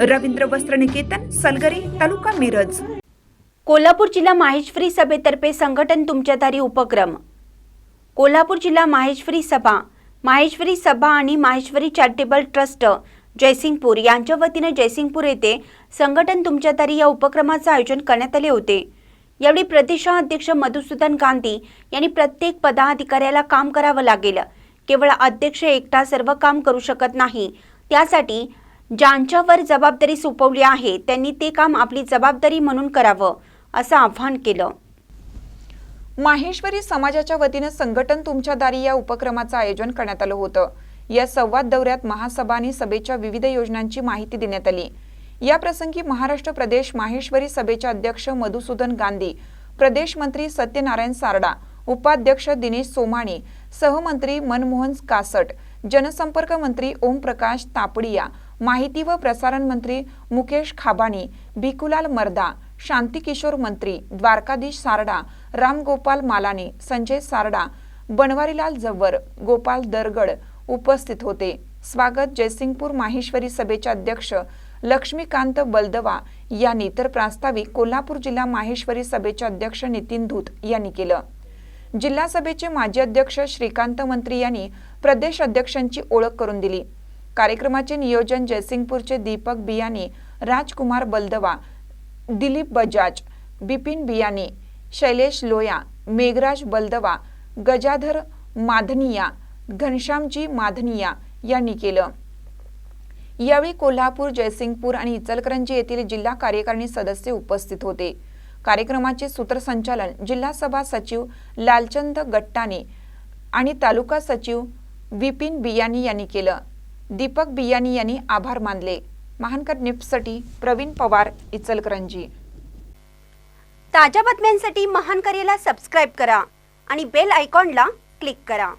रवींद्र वस्त्र निकेतन सलगरे तालुका मिरज. कोल्हापूर जिल्हा माहेश्वरी सभेतर्फे संघटन तुमच्या दारी उपक्रम. कोल्हापूर जिल्हा माहेश्वरी सभा माहेश्वरी सभा आणि माहेश्वरी चॅरिटेबल ट्रस्ट जयसिंगपूर यांच्या वतीने जयसिंगपूर येथे संघटन तुमच्या दारी या उपक्रमाचे आयोजन करण्यात आले होते. यावेळी प्रदेशाध्यक्ष मधुसूदन गांधी यांनी प्रत्येक पदाधिकाऱ्याला काम करावं लागेल. केवळ अध्यक्ष एकटा सर्व काम करू शकत नाही. त्यासाठी ज्यांच्यावर जबाबदारी सोपवली आहे त्यांनी ते काम आपली जबाबदारी म्हणून करावं असं आवाहन केलं. माहेश्वरी समाजाच्या वतीनं संघटन तुमच्या दारी या उपक्रमाचं आयोजन करण्यात आलं होतं. या संवाद दौऱ्यात महासभा आणि सभेच्या विविध योजनांची माहिती देण्यात आली. या प्रसंगी महाराष्ट्र प्रदेश माहेश्वरी सभेचे अध्यक्ष मधुसूदन गांधी प्रदेश मंत्री सत्यनारायण सारडा उपाध्यक्ष दिनेश सोमाणी सहमंत्री मनमोहन कासट जनसंपर्क मंत्री ओमप्रकाश तापडिया माहिती व प्रसारण मंत्री मुकेश खाबाणी भिकुलाल मर्दा शांतिकिशोर मंत्री द्वारकाधीश सारडा रामगोपाल मालानी संजय सारडा बनवारीलाल जव्वर गोपाल दरगड उपस्थित होते. स्वागत जयसिंगपूर माहेश्वरी सभेचे अध्यक्ष लक्ष्मीकांत बलदवा यांनी तर प्रास्ताविक कोल्हापूर जिल्हा माहेश्वरी सभेचे अध्यक्ष नितीन धूत यांनी केलं. जिल्हा सभेचे माजी अध्यक्ष श्रीकांत मंत्री यांनी प्रदेश अध्यक्षांची ओळख करून दिली. कार्यक्रमाचे नियोजन जयसिंगपूरचे दीपक बियानी राजकुमार बलदवा दिलीप बजाज बिपिन बियानी शैलेश लोया मेघराज बलदवा गजाधर माधनिया घनश्यामजी माधनिया यांनी केलं. यावेळी कोल्हापूर जयसिंगपूर आणि इचलकरंजी येथील जिल्हा कार्यकारिणी सदस्य उपस्थित होते. कार्यक्रमाचे सूत्रसंचालन जिल्हा सभा सचिव लालचंद गट्टाने आणि तालुका सचिव विपिन बियानी यांनी केलं. दीपक बियानी यांनी आभार मानले. महानकर निफ्टसाठी प्रवीण पवार इचलकरंजी. ताज्या बातम्यांसाठी महानकरेला सबस्क्राईब करा आणि बेल आयकॉनला क्लिक करा.